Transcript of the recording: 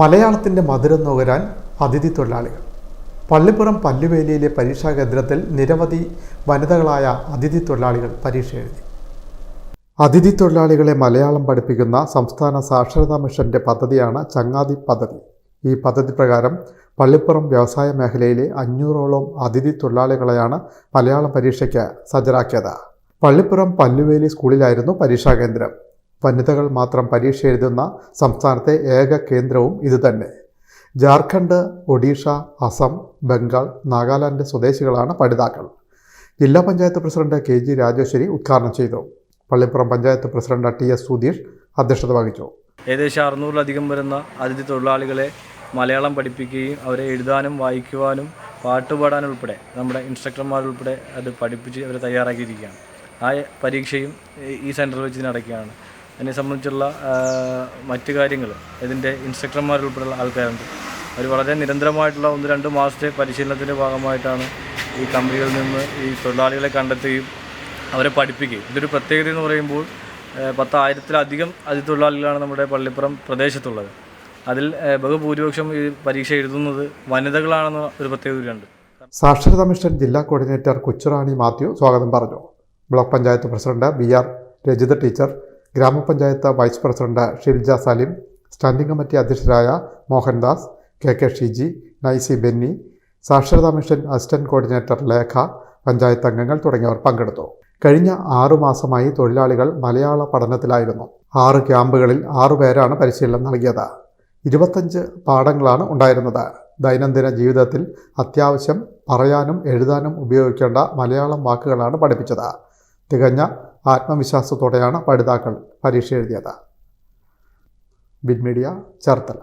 മലയാളത്തിന്റെ മധുരം നുകരാൻ അതിഥി തൊഴിലാളികൾ. പള്ളിപ്പുറം പല്ലുവേലിയിലെ പരീക്ഷാ കേന്ദ്രത്തിൽ നിരവധി വനിതകളായ അതിഥി തൊഴിലാളികൾ പരീക്ഷ എഴുതി. അതിഥി തൊഴിലാളികളെ മലയാളം പഠിപ്പിക്കുന്ന സംസ്ഥാന സാക്ഷരതാ മിഷന്റെ പദ്ധതിയാണ് ചങ്ങാതി പദ്ധതി. ഈ പദ്ധതി പ്രകാരം പള്ളിപ്പുറം വ്യവസായ മേഖലയിലെ അഞ്ഞൂറോളം അതിഥി തൊഴിലാളികളെയാണ് മലയാളം പരീക്ഷയ്ക്ക് സജ്ജരാക്കിയത് പള്ളിപ്പുറം പല്ലുവേലി സ്കൂളിലായിരുന്നു പരീക്ഷാ കേന്ദ്രം. വനിതകൾ മാത്രം പരീക്ഷ എഴുതുന്ന സംസ്ഥാനത്തെ ഏക കേന്ദ്രവും ഇതുതന്നെ ജാർഖണ്ഡ് ഒഡീഷ അസം ബംഗാൾ നാഗാലാൻഡ് സ്വദേശികളാണ് പഠിതാക്കൾ. ജില്ലാ panchayat president K G Rajeshwari ഉദ്ഘാടനം ചെയ്തു. Pallippuram panchayat president T S Sudheesh അധ്യക്ഷത വഹിച്ചു. ഏകദേശം അറുന്നൂറിലധികം വരുന്ന അതിഥി തൊഴിലാളികളെ മലയാളം പഠിപ്പിക്കുകയും അവരെ എഴുതാനും വായിക്കുവാനും പാട്ടുപാടാനും ഉൾപ്പെടെ നമ്മുടെ ഇൻസ്ട്രക്ടർമാരുൾപ്പെടെ അത് പഠിപ്പിച്ച് അവരെ തയ്യാറാക്കിയിരിക്കുകയാണ്. ആ പരീക്ഷയും ഈ- സെന്ററിൽ വെച്ച് നടക്കുകയാണ്. എന്നെ സംബന്ധിച്ചുള്ള മറ്റു കാര്യങ്ങൾ ഇതിന്റെ ഇൻസ്ട്രക്ടർമാരുൾപ്പെടെയുള്ള ആൾക്കാരുണ്ട്. അവർ വളരെ നിരന്തരമായിട്ടുള്ള ഒന്ന് രണ്ട് മാസത്തെ പരിശീലനത്തിന്റെ ഭാഗമായിട്ടാണ് ഈ കമ്പനികളിൽ നിന്ന് ഈ തൊഴിലാളികളെ കണ്ടെത്തുകയും അവരെ പഠിപ്പിക്കുകയും. ഇതൊരു പ്രത്യേകത എന്ന് പറയുമ്പോൾ പത്തായിരത്തിലധികം അതിഥി തൊഴിലാളികളാണ് നമ്മുടെ പള്ളിപ്പുറം പ്രദേശത്തുള്ളത്. അതിൽ ബഹുഭൂരിപക്ഷം ഈ പരീക്ഷ എഴുതുന്നത് വനിതകളാണെന്ന ഒരു പ്രത്യേകതയുണ്ട് സാക്ഷരതാ മിഷൻ ജില്ലാ കോർഡിനേറ്റർ കൊച്ചുറാണി മാത്യു സ്വാഗതം പറഞ്ഞു. Block panchayat president B R Rajitha teacher ഗ്രാമപഞ്ചായത്ത് vice president Shilja Salim standing committee അധ്യക്ഷരായ Mohandas K K Shiji Naisy Benny സാക്ഷരതാ mission assistant coordinator Lekha panchayat അംഗങ്ങൾ തുടങ്ങിയവർ പങ്കെടുത്തു. കഴിഞ്ഞ ആറു മാസമായി തൊഴിലാളികൾ മലയാള പഠനത്തിലായിരുന്നു. ആറ് ക്യാമ്പുകളിൽ ആറുപേരാണ് പരിശീലനം നൽകിയത്. ഇരുപത്തഞ്ച് പാഠങ്ങളാണ് ഉണ്ടായിരുന്നത്. ദൈനംദിന ജീവിതത്തിൽ അത്യാവശ്യം പറയാനും എഴുതാനും ഉപയോഗിക്കേണ്ട മലയാളം വാക്കുകളാണ് പഠിപ്പിച്ചത്. തികഞ്ഞ ആത്മവിശ്വാസത്തോടെയാണ് പഠിതാക്കൾ പരീക്ഷ എഴുതിയത് ബിഡ് മീഡിയ ചേർത്തല.